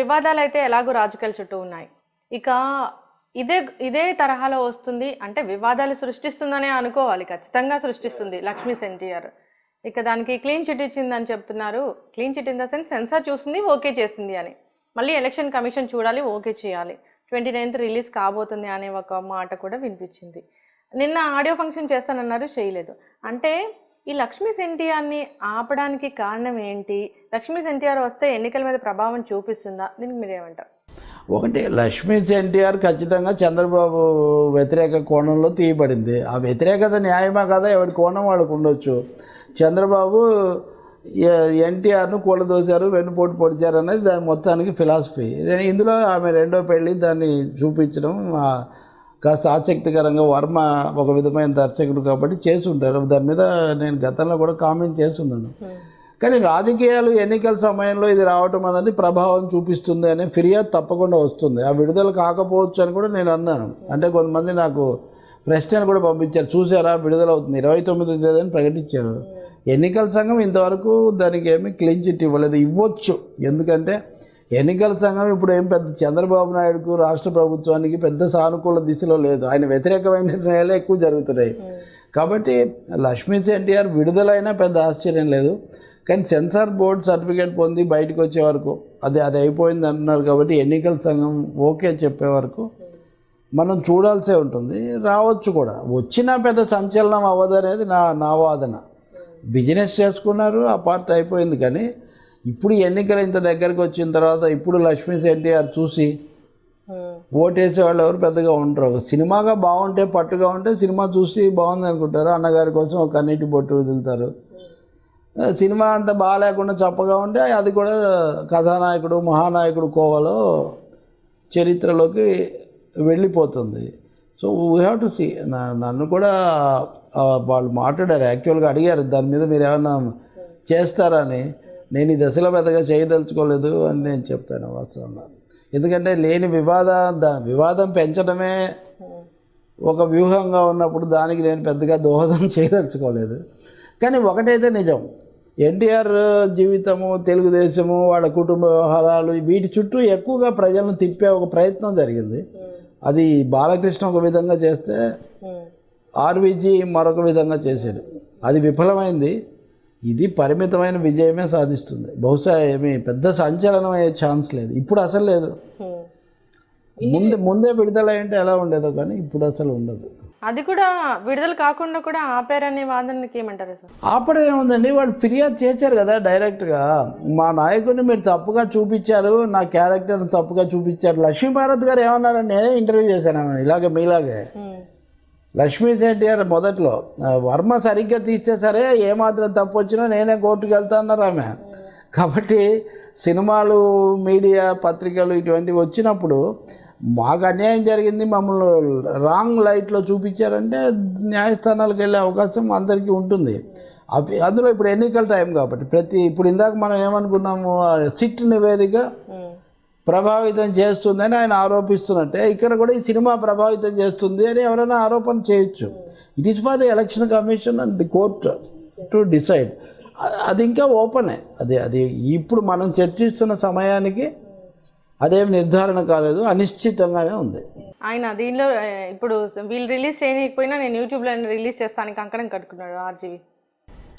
వివాదాలు అయితే ఎలాగో రాజకీయాల చుట్టూ ఉన్నాయి. ఇక ఇదే ఇదే తరహాలో వస్తుంది అంటే వివాదాలు సృష్టిస్తుందనే అనుకోవాలి ఖచ్చితంగా సృష్టిస్తుంది లక్ష్మీ ఎన్టీఆర్ ఇక దానికి క్లీన్ చిట్ ఇచ్చిందని చెప్తున్నారు. Clean chit in the sense censor చూసింది ఓకే చేసింది అని. మళ్ళీ ఎలక్షన్ కమిషన్ చూడాలి ఓకే చేయాలి. ట్వంటీ నైన్త్ రిలీజ్ కాబోతుంది అనే ఒక మాట కూడా వినిపించింది. నిన్న ఆడియో ఫంక్షన్ చేస్తానన్నారు చేయలేదు. అంటే ఈ లక్ష్మీ ఎన్టీఆర్ని ఆపడానికి కారణం ఏంటి? లక్ష్మీ ఎన్టీఆర్ వస్తే ఎన్నికల మీద ప్రభావం చూపిస్తుందా? దీనికి మీరేమంటారు ఒకటి లక్ష్మీ ఎన్టీఆర్ ఖచ్చితంగా చంద్రబాబు వ్యతిరేక కోణంలో తీయబడింది. ఆ వ్యతిరేకత న్యాయమా కదా? ఎవరి కోణం వాళ్ళకు ఉండొచ్చు. చంద్రబాబు ఎన్టీఆర్ను కూలదోశారు వెన్నుపోటు పొడిచారు అనేది దాని మొత్తానికి ఫిలాసఫీ. ఇందులో ఆమె రెండో పెళ్ళి దాన్ని చూపించడం కాస్త ఆసక్తికరంగా వర్మ ఒక విధమైన దర్శకుడు కాబట్టి చేసి ఉంటారు దాని మీద నేను గతంలో కూడా కామెంట్ చేస్తున్నాను. కానీ రాజకీయాలు ఎన్నికల సమయంలో ఇది రావటం అనేది ప్రభావం చూపిస్తుంది అనే ఫిర్యాదు తప్పకుండా వస్తుంది. ఆ విడుదల కాకపోవచ్చు అని కూడా నేను అన్నాను. అంటే కొంతమంది నాకు ప్రశ్నలు కూడా పంపించారు. చూసారా విడుదల అవుతుంది. ఇరవై తొమ్మిది తేదీని ప్రకటించారు. ఎన్నికల సంఘం ఇంతవరకు దానికి ఏమీ క్లీన్ చిట్ ఇవ్వలేదు. ఇవ్వచ్చు. ఎందుకంటే ఎన్నికల సంఘం ఇప్పుడు ఏం పెద్ద చంద్రబాబు నాయుడుకు రాష్ట్ర ప్రభుత్వానికి పెద్ద సానుకూల దిశలో లేదు. ఆయన వ్యతిరేకమైన నిర్ణయాలు ఎక్కువ జరుగుతున్నాయి. కాబట్టి లక్ష్మీ ఎన్టీఆర్ విడుదలైనా పెద్ద ఆశ్చర్యం లేదు. కానీ సెన్సార్ బోర్డు సర్టిఫికేట్ పొంది బయటకు వచ్చే వరకు అది అది అయిపోయింది అంటున్నారు కాబట్టి ఎన్నికల సంఘం ఓకే చెప్పే వరకు మనం చూడాల్సే ఉంటుంది. రావచ్చు కూడా. వచ్చినా పెద్ద సంచలనం అవ్వదు అనేది నా నా వాదన. బిజినెస్ చేసుకున్నారు ఆ పార్ట్ అయిపోయింది కానీ ఇప్పుడు ఎన్నికలు ఇంత దగ్గరికి వచ్చిన తర్వాత ఇప్పుడు లక్ష్మీ ఎన్టీఆర్ చూసి ఓటేసే వాళ్ళు ఎవరు పెద్దగా ఒక సినిమాగా బాగుంటే పట్టుగా ఉంటే సినిమా చూసి బాగుంది అనుకుంటారు. అన్నగారి కోసం ఒక కన్నీటి బొట్టు వదులుతారు. సినిమా అంత బాగాలేకుండా చప్పగా ఉంటే అది కూడా కథానాయకుడు మహానాయకుడు కోవలో చరిత్రలోకి వెళ్ళిపోతుంది. So we have to see నన్ను కూడా వాళ్ళు మాట్లాడారు. యాక్చువల్గా అడిగారు. దాని మీద మీరు ఏమన్నా చేస్తారని. నేను ఈ దశలో పెద్దగా చేయదలుచుకోలేదు అని నేను చెప్పాను వాస్తవంగా. ఎందుకంటే లేని వివాద వివాదం పెంచడమే ఒక వ్యూహంగా ఉన్నప్పుడు దానికి నేను పెద్దగా దోహదం చేయదలుచుకోలేదు. కానీ ఒకటైతే నిజం. ఎన్టీఆర్ జీవితము తెలుగుదేశము వాళ్ళ కుటుంబ వ్యవహారాలు వీటి చుట్టూ ఎక్కువగా ప్రజలను తిప్పే ఒక ప్రయత్నం జరిగింది. అది బాలకృష్ణ ఒక విధంగా చేస్తే ఆర్విజీ మరొక విధంగా చేశాడు. అది విఫలమైంది. ఇది పరిమితమైన విజయమే సాధిస్తుంది. బహుశా ఏమీ పెద్ద సంచలనం అయ్యే ఛాన్స్ లేదు. ఇప్పుడు అసలు లేదు. ముందే ముందే విడుదల అంటే ఎలా ఉండేదో కానీ ఇప్పుడు అసలు ఉండదు. అది కూడా విడుదల కాకుండా కూడా ఆపారనే వాదనకి ఏమంటారు సార్? ఆపడం ఏముందండి? వాళ్ళు ఫిర్యాదు చేశారు కదా డైరెక్ట్గా. మా నాయకుడిని మీరు తప్పుగా చూపించారు నా క్యారెక్టర్ని తప్పుగా చూపించారు. లక్ష్మీభారత్ గారు ఏమన్నారని నేనే ఇంటర్వ్యూ చేశాను ఇలాగే మీలాగే. లక్ష్మీ గారు మొదట్లో వర్మ సరిగ్గా తీస్తే సరే ఏమాత్రం తప్పు వచ్చినా నేనే కోర్టుకు వెళ్తా అన్నారు ఆమె. కాబట్టి సినిమాలు మీడియా పత్రికలు ఇటువంటివి వచ్చినప్పుడు మాకు అన్యాయం జరిగింది మమ్మల్ని రాంగ్ లైట్లో చూపించారంటే న్యాయస్థానాలకు వెళ్ళే అవకాశం అందరికీ ఉంటుంది. అవి అందులో ఇప్పుడు ఎన్నికల టైం కాబట్టి ప్రతి ఇప్పుడు ఇందాక మనం ఏమనుకున్నాము సిట్ నివేదిక ప్రభావితం చేస్తుందని ఆయన ఆరోపిస్తున్నట్టే. ఇక్కడ కూడా ఈ సినిమా ప్రభావితం చేస్తుంది అని ఎవరైనా ఆరోపణ చేయొచ్చు. It is for the election commission and the court to decide అది ఇంకా ఓపెనే. అది అది ఇప్పుడు మనం చర్చిస్తున్న సమయానికి అదేం నిర్ధారణ కాలేదు అనిశ్చితంగానే ఉంది. ఆయన దీనిలో ఇప్పుడు వీళ్ళు రిలీజ్ చేయకపోయినా నేను యూట్యూబ్లో రిలీజ్ చేస్తానికి కంకణం కట్టుకున్నాడు ఆర్జీవి.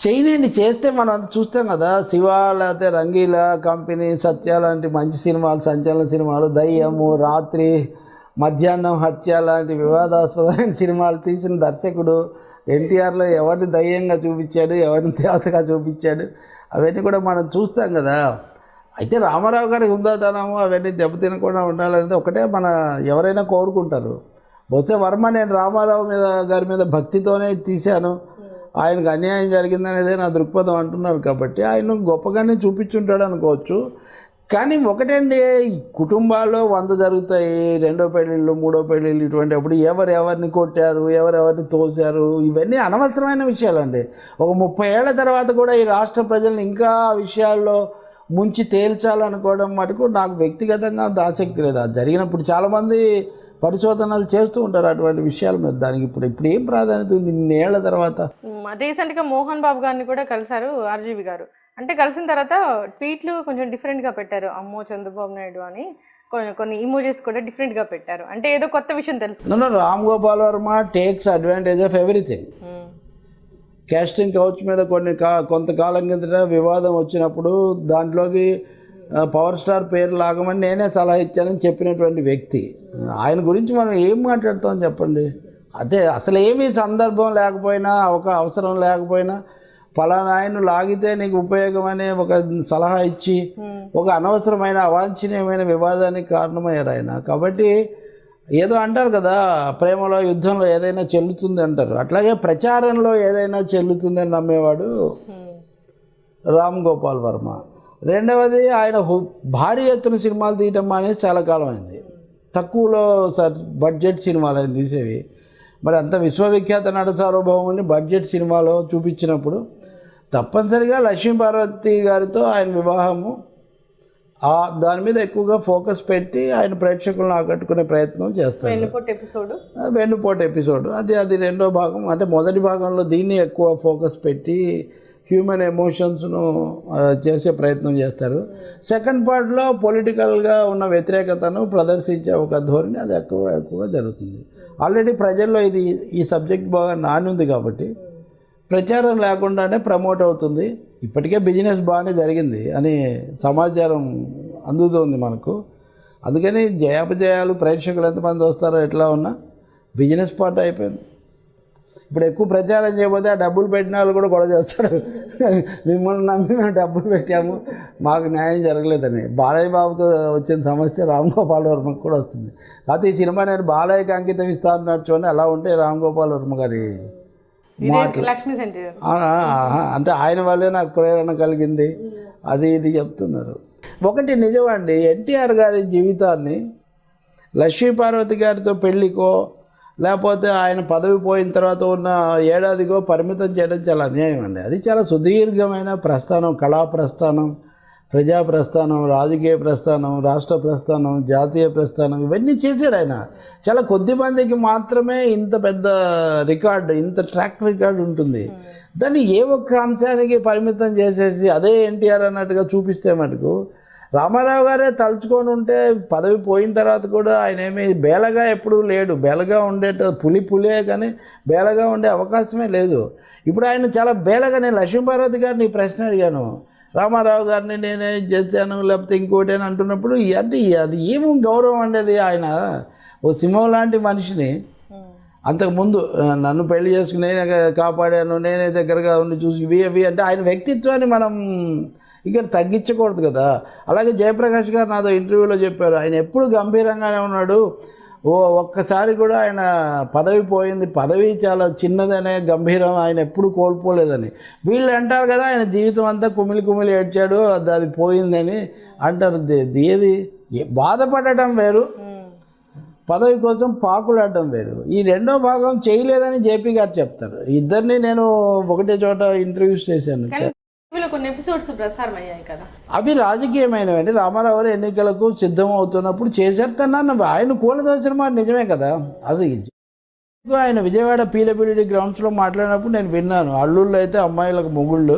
చేయనండి చేస్తే మనం అంత చూస్తాం కదా. శివ లేకపోతే రంగీల కంపెనీ సత్య లాంటి మంచి సినిమాలు సంచలన సినిమాలు దయ్యము రాత్రి మధ్యాహ్నం హత్య లాంటి వివాదాస్పదమైన సినిమాలు తీసిన దర్శకుడు ఎన్టీఆర్లో ఎవరిని దయ్యంగా చూపించాడు ఎవరిని దేవతగా చూపించాడు అవన్నీ కూడా మనం చూస్తాం కదా. అయితే రామారావు గారి హుందాతనము అవన్నీ దెబ్బతినకుండా ఉండాలనేది ఒకటే మన ఎవరైనా కోరుకుంటారు. బహుశా వర్మ నేను రామారావు మీద గారి మీద భక్తితోనే తీశాను. ఆయనకు అన్యాయం జరిగిందనేదే నా దృక్పథం అంటున్నారు కాబట్టి ఆయన గొప్పగానే చూపించుంటాడు అనుకోవచ్చు. కానీ ఒకటండి కుటుంబాల్లో వంద జరుగుతాయి. రెండో పెళ్ళిళ్ళు మూడో పెళ్ళిళ్ళు ఇటువంటి అప్పుడు ఎవరు ఎవరిని కొట్టారు ఎవరెవరిని తోశారు ఇవన్నీ అనవసరమైన విషయాలండి. ఒక ముప్పై ఏళ్ళ తర్వాత కూడా ఈ రాష్ట్ర ప్రజల్ని ఇంకా విషయాల్లో ముంచి తేల్చాలనుకోవడం మటుకు నాకు వ్యక్తిగతంగా దాసక్తి ఆసక్తి లేదు. అది జరిగినప్పుడు చాలామంది పరిశోధనలు చేస్తూ ఉంటారు అటువంటి విషయాల మీద. దానికి ఇప్పుడు ఇప్పుడు ఏం ప్రాధాన్యత ఉంది? ఇన్నేళ్ళ తర్వాత? రీసెంట్గా మోహన్ బాబు గారిని కూడా కలిశారు ఆర్జీవి గారు. అంటే కలిసిన తర్వాత ట్వీట్లు కొంచెం డిఫరెంట్గా పెట్టారు. అమ్మో చంద్రబాబు నాయుడు అని కొన్ని కొన్ని ఇమోజెస్ కూడా డిఫరెంట్గా పెట్టారు. అంటే ఏదో కొత్త విషయం తెలుసు. Ram Gopal Varma takes advantage of everything casting couch మీద కొన్ని కా కొంతకాలం కిందట వివాదం వచ్చినప్పుడు దాంట్లోకి పవర్ స్టార్ పేరు లాగమని నేనే సలహా ఇచ్చానని చెప్పినటువంటి వ్యక్తి. ఆయన గురించి మనం ఏం మాట్లాడతాం చెప్పండి? అంటే అసలు ఏమీ సందర్భం లేకపోయినా ఒక అవసరం లేకపోయినా ఫలానా ఆయన లాగితే నీకు ఉపయోగం అనే ఒక సలహా ఇచ్చి ఒక అనవసరమైన అవాంఛనీయమైన వివాదానికి కారణమయ్యారు ఆయన. కాబట్టి ఏదో అంటారు కదా ప్రేమలో యుద్ధంలో ఏదైనా చెల్లుతుంది అంటారు. అట్లాగే ప్రచారంలో ఏదైనా చెల్లుతుందని నమ్మేవాడు ఉమ్, రామ్ గోపాల్ వర్మ. రెండవది ఆయన భారీ ఎత్తున సినిమాలు తీయటం అనేది చాలా కాలం అయింది తక్కువలో సార్ బడ్జెట్ సినిమాలు ఆయన తీసేవి. మరి అంత విశ్వవిఖ్యాత నట సార్వభౌముని బడ్జెట్ సినిమాలో చూపించినప్పుడు తప్పనిసరిగా లక్ష్మీ పార్వతి గారితో ఆయన వివాహము ఆ దాని మీద ఎక్కువగా ఫోకస్ పెట్టి ఆయన ప్రేక్షకులను ఆకట్టుకునే ప్రయత్నం చేస్తారు. వెన్నుపోటు ఎపిసోడ్. అది అది రెండో భాగం. అంటే మొదటి భాగంలో దీన్ని ఎక్కువ ఫోకస్ పెట్టి హ్యూమన్ ఎమోషన్స్ను చేసే ప్రయత్నం చేస్తారు. సెకండ్ పార్ట్లో పొలిటికల్గా ఉన్న వ్యతిరేకతను ప్రదర్శించే ఒక ధోరణి అది ఎక్కువ ఎక్కువగా జరుగుతుంది. ఆల్రెడీ ప్రజల్లో ఇది ఈ సబ్జెక్ట్ బాగా నానుంది కాబట్టి ప్రచారం లేకుండానే ప్రమోట్ అవుతుంది. ఇప్పటికే బిజినెస్ బాగానే జరిగింది అని సమాచారం అందుతుంది మనకు. అందుకని జయాపజయాలు ప్రేక్షకులు ఎంతమంది వస్తారో ఎట్లా ఉన్నా బిజినెస్ పార్ట్ అయిపోయింది. ఇప్పుడు ఎక్కువ ప్రచారం చేయకపోతే ఆ డబ్బులు పెట్టిన వాళ్ళు కూడా గొడవ చేస్తారు. మిమ్మల్ని నమ్మి మేము డబ్బులు పెట్టాము. మాకు న్యాయం జరగలేదని. బాలయ్య బాబుతో వచ్చిన సమస్య రామ్ గోపాల్ వర్మకు కూడా వస్తుంది. కాకపోతే ఈ సినిమా నేను బాలయ్యకి అంకితం ఇస్తా అన్నట్టు చూడండి అలా ఉంటే రామ్ గోపాల్ వర్మ గారి అంటే ఆయన వల్లే నాకు ప్రేరణ కలిగింది. అది ఇది చెప్తున్నారు. ఒకటి నిజమండి ఎన్టీఆర్ గారి జీవితాన్ని లక్ష్మీ పార్వతి గారితో పెళ్ళికో లేకపోతే ఆయన పదవి పోయిన తర్వాత ఉన్న ఏడాదికో పరిమితం చేయడం చాలా అన్యాయం అండి. అది చాలా సుదీర్ఘమైన ప్రస్థానం కళా ప్రస్థానం ప్రజా ప్రస్థానం రాజకీయ ప్రస్థానం రాష్ట్ర ప్రస్థానం జాతీయ ప్రస్థానం ఇవన్నీ చేశాడు ఆయన. చాలా కొద్ది మందికి మాత్రమే ఇంత పెద్ద రికార్డు ఇంత ట్రాక్ రికార్డు ఉంటుంది. దాన్ని ఏ ఒక్క అంశానికి పరిమితం చేసేసి అదే ఎన్టీఆర్ అన్నట్టుగా చూపిస్తే మటుకు రామారావు గారే తలుచుకొని ఉంటే పదవి పోయిన తర్వాత కూడా ఆయన ఏమి బేలగా ఎప్పుడూ లేడు. బేలగా ఉండేట పులి పులే కానీ బేలగా ఉండే అవకాశమే లేదు. ఇప్పుడు ఆయన చాలా బేలగా నేను లక్ష్మీభారతి గారిని ప్రశ్న అడిగాను. రామారావు గారిని నేనే చేశాను లేకపోతే ఇంకోటి అని అంటున్నప్పుడు అంటే అది ఏమో గౌరవం అండి అది ఆయన? ఓ సింహం లాంటి మనిషిని అంతకుముందు నన్ను పెళ్ళి చేసుకుని నేనే కాపాడాను నేనే దగ్గరగా ఉండి చూసి ఇవి అంటే ఆయన వ్యక్తిత్వాన్ని మనం ఇక్కడ తగ్గించకూడదు కదా. అలాగే జయప్రకాష్ గారు నాతో ఇంటర్వ్యూలో చెప్పారు ఆయన ఎప్పుడు గంభీరంగానే ఉన్నాడు. ఓ ఒక్కసారి కూడా ఆయన పదవి పోయింది. పదవి చాలా చిన్నదనే గంభీరం ఆయన ఎప్పుడు కోల్పోలేదని. వీళ్ళు అంటారు కదా ఆయన జీవితం అంతా కుమిలి కుమిలి ఏడ్చాడు అది అది పోయిందని అంటారు. ఏది? ఏ- బాధపడటం వేరు. పదవి కోసం పాకులాడడం వేరు. ఈ రెండో భాగం చేయలేదని జేపీ గారు చెప్తారు. ఇద్దరిని నేను ఒకటే చోట ఇంటర్వ్యూస్ చేశాను. టీవీలో కొన్ని ఎపిసోడ్స్ ప్రసారం అయ్యాయి కదా. అవి రాజకీయమైనవండి. రామారావు గారు ఎన్నికలకు సిద్ధం అవుతున్నప్పుడు చేశారు తన ఆయన కూలదోచిన మాట నిజమే కదా. అసలు ఈ ఆయన విజయవాడ పీడబ్ల్యూడి గ్రౌండ్స్లో మాట్లాడినప్పుడు నేను విన్నాను. అల్లుళ్ళు అయితే అమ్మాయిలకు మొగుళ్ళు.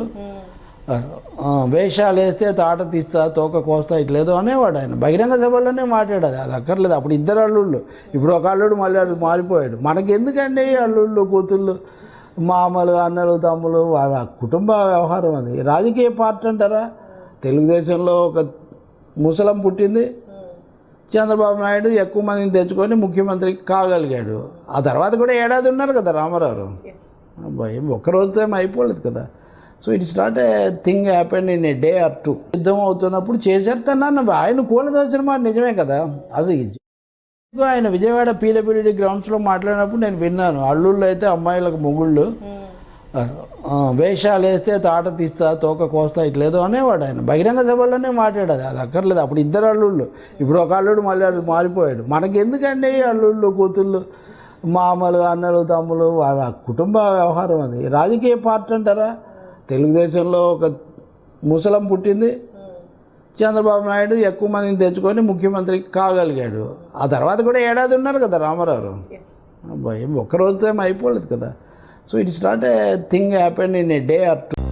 వేషాలు వేస్తే తాట తీస్తా తోక కోస్తా ఇట్లేదో అనేవాడు ఆయన. బహిరంగ సభల్లోనే మాట్లాడేది. అది అక్కర్లేదు. అప్పుడు ఇద్దరు అల్లుళ్ళు. ఇప్పుడు ఒక అల్లుడు మళ్ళీ అల్లుడు మారిపోయాడు. మనకి ఎందుకండి అల్లుళ్ళు కూతుళ్ళు? మామలు అన్నలు తమ్ములు వాళ్ళ కుటుంబ వ్యవహారం అది. రాజకీయ పార్టీ అంటారా? తెలుగుదేశంలో ఒక ముసలం పుట్టింది. చంద్రబాబు నాయుడు ఎక్కువ మందిని తెచ్చుకొని ముఖ్యమంత్రి కాగలిగాడు. ఆ తర్వాత కూడా ఏడాది ఉన్నారు కదా రామారావు. భయం ఒక్క రోజుతో ఏం అయిపోలేదు కదా. So it's not a thing happen in a day or two యుద్ధం అవుతున్నప్పుడు చేశారు తన ఆయన కూలదోచిన మాట నిజమే కదా? అది ఆయన విజయవాడ పీడబ్ల్యూడి గ్రౌండ్స్లో మాట్లాడినప్పుడు నేను విన్నాను. అల్లుళ్ళు అయితే అమ్మాయిలకు మొగుళ్ళు. వేషాలు వేస్తే తాట తీస్తా తోక కోస్తా ఇట్లేదో అనేవాడు ఆయన. బహిరంగ సభల్లోనే మాట్లాడేది అది అక్కర్లేదు. అప్పుడు ఇద్దరు అల్లుళ్ళు. ఇప్పుడు ఒక అల్లుడు మళ్ళీ అల్లుడు మారిపోయాడు. మనకి ఎందుకండి అల్లుళ్ళు కూతుళ్ళు? మామలు అన్నలు తమ్ములు వాళ్ళ కుటుంబ వ్యవహారం అది. రాజకీయ పార్టీ అంటారా? తెలుగుదేశంలో ఒక ముసలం పుట్టింది. చంద్రబాబు నాయుడు ఎక్కువ మందిని తెచ్చుకొని ముఖ్యమంత్రి కాగలిగాడు. ఆ తర్వాత కూడా ఏడాది ఉన్నారు కదా రామారావు. ఒక్క రోజుతో ఏం అయిపోలేదు కదా. So it's not a thing happen in a day or two.